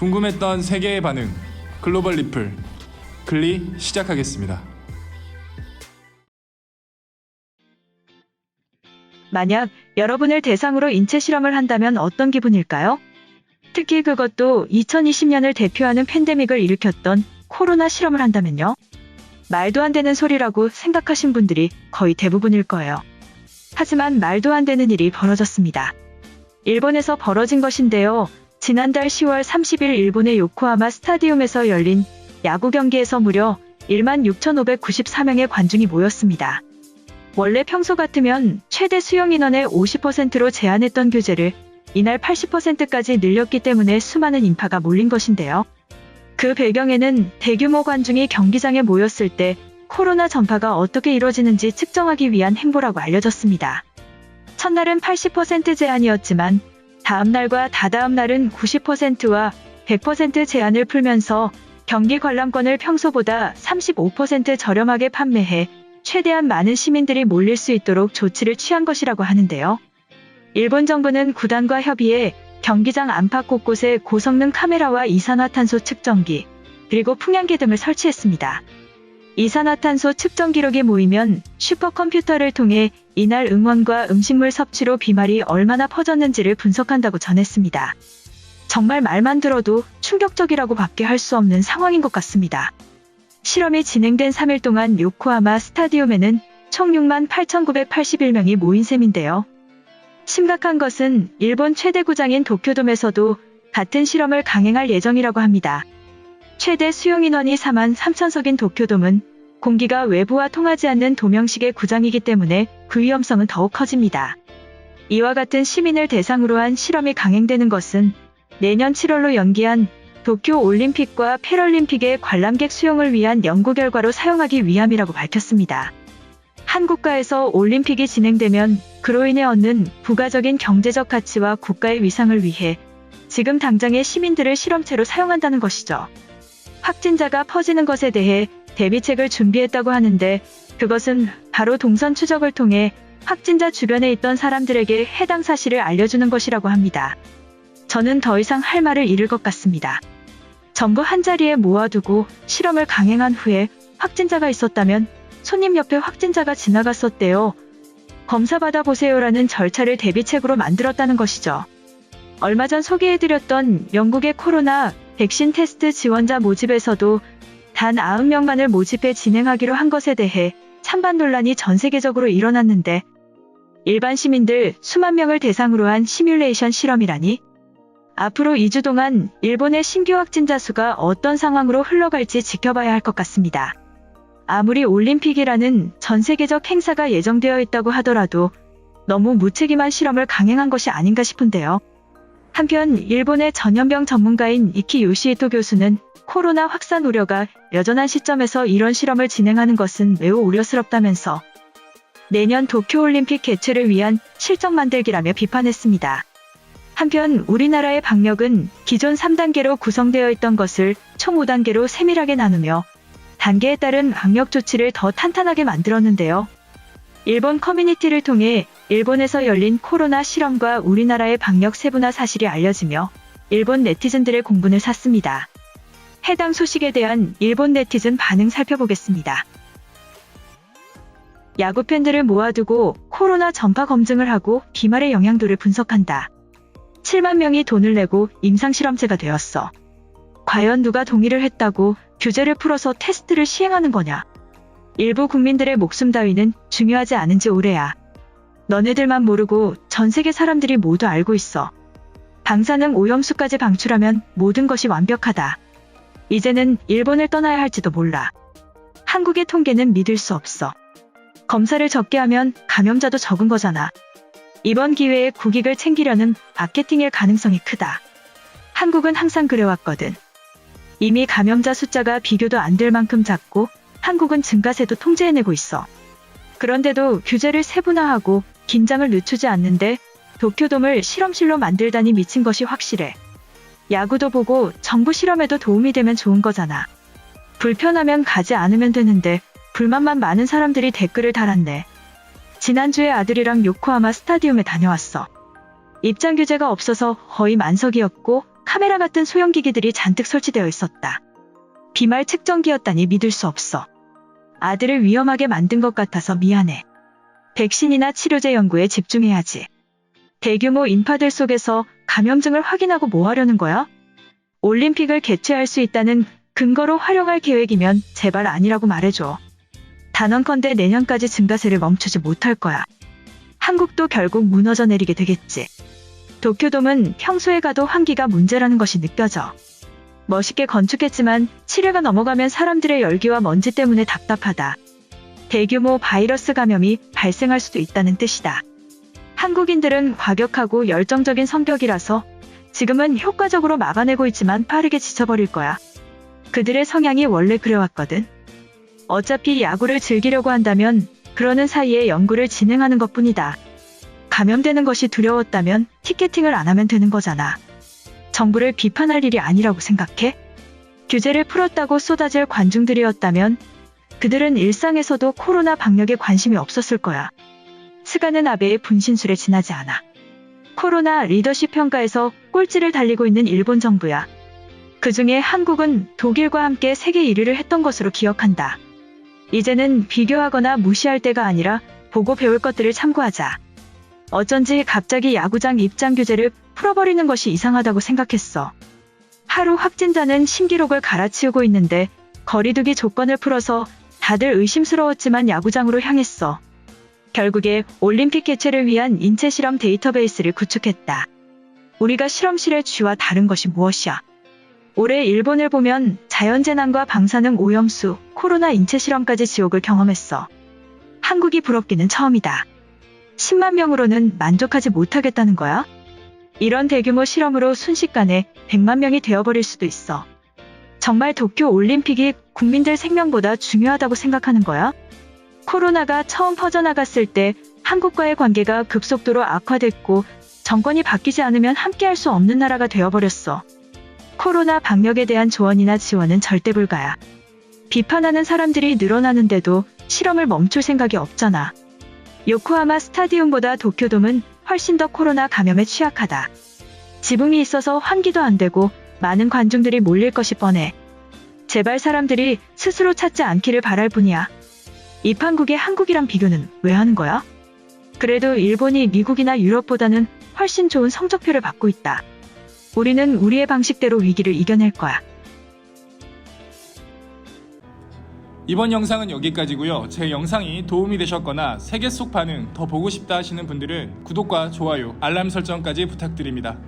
궁금했던 세계의 반응 글로벌 리플 글리 시작하겠습니다. 만약 여러분을 대상으로 인체 실험을 한다면 어떤 기분일까요? 특히 그것도 2020년을 대표하는 팬데믹을 일으켰던 코로나 실험을 한다면요? 말도 안 되는 소리라고 생각하신 분들이 거의 대부분일 거예요. 하지만 말도 안 되는 일이 벌어졌습니다. 일본에서 벌어진 것인데요. 지난달 10월 30일 일본의 요코하마 스타디움에서 열린 야구 경기에서 무려 1만 6,594명의 관중이 모였습니다. 원래 평소 같으면 최대 수용 인원의 50%로 제한했던 규제를 이날 80%까지 늘렸기 때문에 수많은 인파가 몰린 것인데요. 그 배경에는 대규모 관중이 경기장에 모였을 때 코로나 전파가 어떻게 이루어지는지 측정하기 위한 행보라고 알려졌습니다. 첫날은 80% 제한이었지만 다음날과 다다음 날은 90%와 100% 제한을 풀면서 경기 관람권을 평소보다 35% 저렴하게 판매해 최대한 많은 시민들이 몰릴 수 있도록 조치를 취한 것이라고 하는데요. 일본 정부는 구단과 협의해 경기장 안팎 곳곳에 고성능 카메라와 이산화탄소 측정기, 그리고 풍향계 등을 설치했습니다. 이산화탄소 측정 기록이 모이면 슈퍼컴퓨터를 통해 이날 응원과 음식물 섭취로 비말이 얼마나 퍼졌는지를 분석한다고 전했습니다. 정말 말만 들어도 충격적이라고 밖에 할 수 없는 상황인 것 같습니다. 실험이 진행된 3일 동안 요코하마 스타디움에는 총 6만 8,981명이 모인 셈인데요. 심각한 것은 일본 최대 구장인 도쿄돔에서도 같은 실험을 강행할 예정이라고 합니다. 최대 수용 인원이 4만 3천석인 도쿄돔은 공기가 외부와 통하지 않는 도명식의 구장이기 때문에 그 위험성은 더욱 커집니다. 이와 같은 시민을 대상으로 한 실험이 강행되는 것은 내년 7월로 연기한 도쿄 올림픽과 패럴림픽의 관람객 수용을 위한 연구 결과로 사용하기 위함이라고 밝혔습니다. 한 국가에서 올림픽이 진행되면 그로 인해 얻는 부가적인 경제적 가치와 국가의 위상을 위해 지금 당장의 시민들을 실험체로 사용한다는 것이죠. 확진자가 퍼지는 것에 대해 대비책을 준비했다고 하는데 그것은 바로 동선 추적을 통해 확진자 주변에 있던 사람들에게 해당 사실을 알려주는 것이라고 합니다. 저는 더 이상 할 말을 잃을 것 같습니다. 전부 한자리에 모아두고 실험을 강행한 후에 확진자가 있었다면 손님 옆에 확진자가 지나갔었대요. 검사 받아보세요라는 절차를 대비책으로 만들었다는 것이죠. 얼마 전 소개해드렸던 영국의 코로나 백신 테스트 지원자 모집에서도 단 90명만을 모집해 진행하기로 한 것에 대해 찬반 논란이 전 세계적으로 일어났는데 일반 시민들 수만 명을 대상으로 한 시뮬레이션 실험이라니? 앞으로 2주 동안 일본의 신규 확진자 수가 어떤 상황으로 흘러갈지 지켜봐야 할 것 같습니다. 아무리 올림픽이라는 전 세계적 행사가 예정되어 있다고 하더라도 너무 무책임한 실험을 강행한 것이 아닌가 싶은데요. 한편 일본의 전염병 전문가인 이키 요시히토 교수는 코로나 확산 우려가 여전한 시점에서 이런 실험을 진행하는 것은 매우 우려스럽다면서 내년 도쿄올림픽 개최를 위한 실적 만들기라며 비판했습니다. 한편 우리나라의 방역은 기존 3단계로 구성되어 있던 것을 총 5단계로 세밀하게 나누며 단계에 따른 방역 조치를 더 탄탄하게 만들었는데요. 일본 커뮤니티를 통해 일본에서 열린 코로나 실험과 우리나라의 방역 세분화 사실이 알려지며 일본 네티즌들의 공분을 샀습니다. 해당 소식에 대한 일본 네티즌 반응 살펴보겠습니다. 야구 팬들을 모아두고 코로나 전파 검증을 하고 비말의 영향도를 분석한다. 7만 명이 돈을 내고 임상실험체가 되었어. 과연 누가 동의를 했다고 규제를 풀어서 테스트를 시행하는 거냐? 일부 국민들의 목숨 따위는 중요하지 않은지 오래야. 너네들만 모르고 전 세계 사람들이 모두 알고 있어. 방사능 오염수까지 방출하면 모든 것이 완벽하다. 이제는 일본을 떠나야 할지도 몰라. 한국의 통계는 믿을 수 없어. 검사를 적게 하면 감염자도 적은 거잖아. 이번 기회에 국익을 챙기려는 마케팅일 가능성이 크다. 한국은 항상 그래왔거든. 이미 감염자 숫자가 비교도 안 될 만큼 작고 한국은 증가세도 통제해내고 있어. 그런데도 규제를 세분화하고 긴장을 늦추지 않는데 도쿄돔을 실험실로 만들다니 미친 것이 확실해. 야구도 보고 정부 실험에도 도움이 되면 좋은 거잖아. 불편하면 가지 않으면 되는데 불만만 많은 사람들이 댓글을 달았네. 지난주에 아들이랑 요코하마 스타디움에 다녀왔어. 입장 규제가 없어서 거의 만석이었고 카메라 같은 소형기기들이 잔뜩 설치되어 있었다. 비말 측정기였다니 믿을 수 없어. 아들을 위험하게 만든 것 같아서 미안해. 백신이나 치료제 연구에 집중해야지. 대규모 인파들 속에서 감염증을 확인하고 뭐 하려는 거야? 올림픽을 개최할 수 있다는 근거로 활용할 계획이면 제발 아니라고 말해줘. 단언컨대 내년까지 증가세를 멈추지 못할 거야. 한국도 결국 무너져 내리게 되겠지. 도쿄돔은 평소에 가도 환기가 문제라는 것이 느껴져. 멋있게 건축했지만 7회가 넘어가면 사람들의 열기와 먼지 때문에 답답하다. 대규모 바이러스 감염이 발생할 수도 있다는 뜻이다. 한국인들은 과격하고 열정적인 성격이라서 지금은 효과적으로 막아내고 있지만 빠르게 지쳐버릴 거야. 그들의 성향이 원래 그래왔거든. 어차피 야구를 즐기려고 한다면 그러는 사이에 연구를 진행하는 것 뿐이다. 감염되는 것이 두려웠다면 티켓팅을 안 하면 되는 거잖아. 정부를 비판할 일이 아니라고 생각해? 규제를 풀었다고 쏟아질 관중들이었다면 그들은 일상에서도 코로나 방역에 관심이 없었을 거야. 스가는 아베의 분신술에 지나지 않아. 코로나 리더십 평가에서 꼴찌를 달리고 있는 일본 정부야. 그 중에 한국은 독일과 함께 세계 1위를 했던 것으로 기억한다. 이제는 비교하거나 무시할 때가 아니라 보고 배울 것들을 참고하자. 어쩐지 갑자기 야구장 입장 규제를 풀어버리는 것이 이상하다고 생각했어. 하루 확진자는 신기록을 갈아치우고 있는데 거리두기 조건을 풀어서 다들 의심스러웠지만 야구장으로 향했어. 결국에 올림픽 개최를 위한 인체 실험 데이터베이스를 구축했다. 우리가 실험실의 쥐와 다른 것이 무엇이야? 올해 일본을 보면 자연재난과 방사능 오염수, 코로나 인체 실험까지 지옥을 경험했어. 한국이 부럽기는 처음이다. 10만 명으로는 만족하지 못하겠다는 거야? 이런 대규모 실험으로 순식간에 100만 명이 되어버릴 수도 있어. 정말 도쿄 올림픽이 국민들 생명보다 중요하다고 생각하는 거야? 코로나가 처음 퍼져나갔을 때 한국과의 관계가 급속도로 악화됐고 정권이 바뀌지 않으면 함께할 수 없는 나라가 되어버렸어. 코로나 방역에 대한 조언이나 지원은 절대 불가야. 비판하는 사람들이 늘어나는데도 실험을 멈출 생각이 없잖아. 요코하마 스타디움보다 도쿄돔은 훨씬 더 코로나 감염에 취약하다. 지붕이 있어서 환기도 안 되고 많은 관중들이 몰릴 것이 뻔해. 제발 사람들이 스스로 찾지 않기를 바랄 뿐이야. 입한국의 한국이랑 비교는 왜 하는 거야? 그래도 일본이 미국이나 유럽보다는 훨씬 좋은 성적표를 받고 있다. 우리는 우리의 방식대로 위기를 이겨낼 거야. 이번 영상은 여기까지고요. 제 영상이 도움이 되셨거나 세계 속 반응 더 보고 싶다 하시는 분들은 구독과 좋아요, 알람 설정까지 부탁드립니다.